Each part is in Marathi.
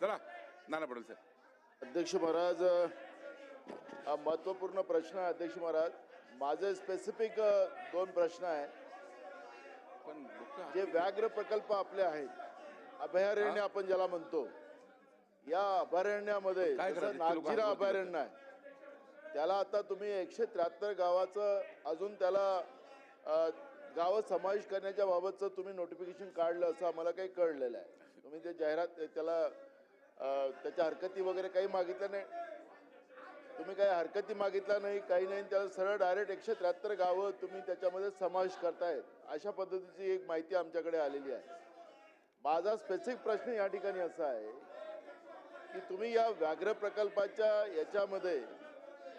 चला नाना पटेल साहेब अध्यक्ष महाराज हा महत्त्वपूर्ण प्रश्न आहे अध्यक्ष महाराज. माझे स्पेसिफिक दोन प्रश्न आहे. पण जे व्याघ्र प्रकल्प आपले आहेत अभयारण्य आपण ज्याला म्हणतो या अभयारण्यामध्ये नागझिरा अभयारण्य आहे त्याला आता तुम्ही एकशे त्र्याहत्तर गावाचं अजून त्याला गावं समावेश करण्याच्या बाबतचं तुम्ही नोटिफिकेशन काढलं असं आम्हाला काही कळलेलं आहे. तुम्ही ते जाहिरात त्याला त्याच्या हरकती वगैरे काही मागितलं नाही. तुम्ही काही हरकती मागितल्या नाही काही नाही त्याला सरळ डायरेक्ट एकशे त्र्याहत्तर गावं तुम्ही त्याच्यामध्ये समावेश करतायत. अशा पद्धतीची एक माहिती आमच्याकडे आलेली आहे. माझा स्पेसिफिक प्रश्न या ठिकाणी असा आहे की तुम्ही या व्याघ्र प्रकल्पाच्या याच्यामध्ये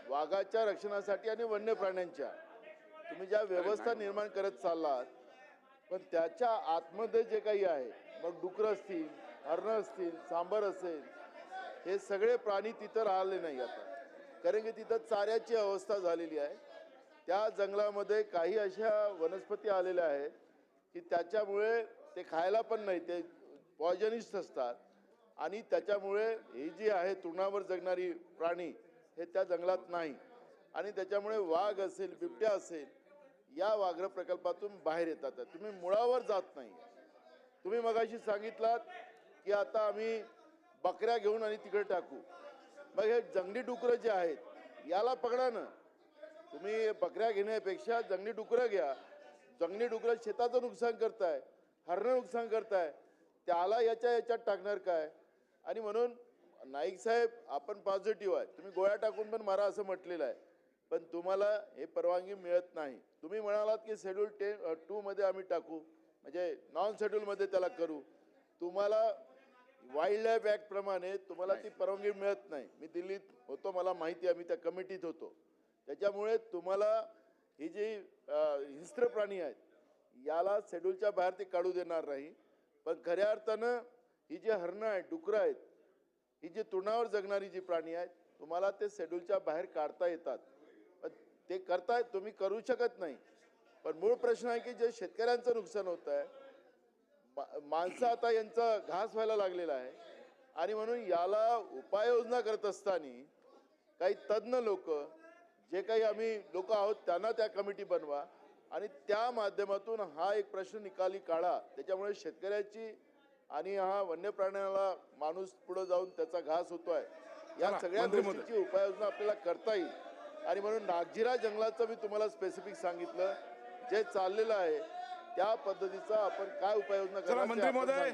वाघाच्या रक्षणासाठी आणि वन्य प्राण्यांच्या तुम्ही ज्या व्यवस्था निर्माण करत चाललात पण त्याच्या आतमध्ये जे काही आहे मग डुकरं असतील हरणं असतील सांबर असेल हे सगळे प्राणी तिथं राहिले नाही आता. कारण की तिथं चाऱ्याची अवस्था झालेली आहे. त्या जंगलामध्ये काही अशा वनस्पती आलेल्या आहेत की त्याच्यामुळे ते खायला पण नाही ते पॉयजनिस्ट असतात. आणि त्याच्यामुळे ही जी आहे तृणावर जगणारी प्राणी हे त्या जंगलात नाही. आणि त्याच्यामुळे वाघ असेल बिबट्या असेल या वाघ्र प्रकल्पातून बाहेर येतात. तुम्ही मुळावर जात नाही. तुम्ही मगाशी सांगितलात की आता आम्ही बकऱ्या घेऊन आणि तिकडे टाकू. मग हे जंगली डुकरं जे आहेत याला पकडा ना. तुम्ही बकऱ्या घेण्यापेक्षा जंगली डुकरं घ्या. जंगली डुकरं शेताचं नुकसान करताय हरणं नुकसान करताय. त्याला याच्या याच्यात टाकणार काय? आणि म्हणून नाईक साहेब आपण पॉझिटिव्ह आहे. तुम्ही गोळ्या टाकून पण मारा असं म्हटलेलं आहे. पण तुम्हाला हे परवानगी मिळत नाही. तुम्ही म्हणालात की शेड्यूल टेन टूमध्ये आम्ही टाकू. म्हणजे नॉन शेड्यूलमध्ये त्याला करू. तुम्हाला वाईल्ड लाईफ ॲक्ट प्रमाणे तुम्हाला ती परवानगी मिळत नाही. मी दिल्लीत होतो मला माहिती आहे मी त्या कमिटीत होतो. त्याच्यामुळे तुम्हाला ही जी हिंस्त्र प्राणी आहेत याला शेड्यूलच्या बाहेर ते काढू देणार नाही. पण खऱ्या अर्थानं ही जी हरणं आहेत डुकरं आहेत ही जी तृणावर जगणारी जी प्राणी आहेत तुम्हाला ते शेड्यूलच्या बाहेर काढता येतात. पण ते करतायत तुम्ही करू शकत नाही. पण मूळ प्रश्न आहे की जे शेतकऱ्यांचं नुकसान होत आहे माणसं आता यांचा घास व्हायला लागलेला आहे. आणि म्हणून याला उपाययोजना करत असताना काही तज्ज्ञ लोक जे काही आम्ही लोक आहोत त्यांना त्या कमिटी बनवा. आणि त्या माध्यमातून हा एक प्रश्न निकाली काढा. त्याच्यामुळे शेतकऱ्याची आणि हा वन्य प्राण्याला माणूस पुढे जाऊन त्याचा घास होतोय. या सगळ्या. गोष्टीची उपाययोजना आपल्याला करता येईल. आणि म्हणून नागझिरा जंगलाचं मी तुम्हाला स्पेसिफिक सांगितलं. जे चाललेलं आहे त्या पद्धतीचा आपण काय उपाययोजना करायची मंत्री महोदय.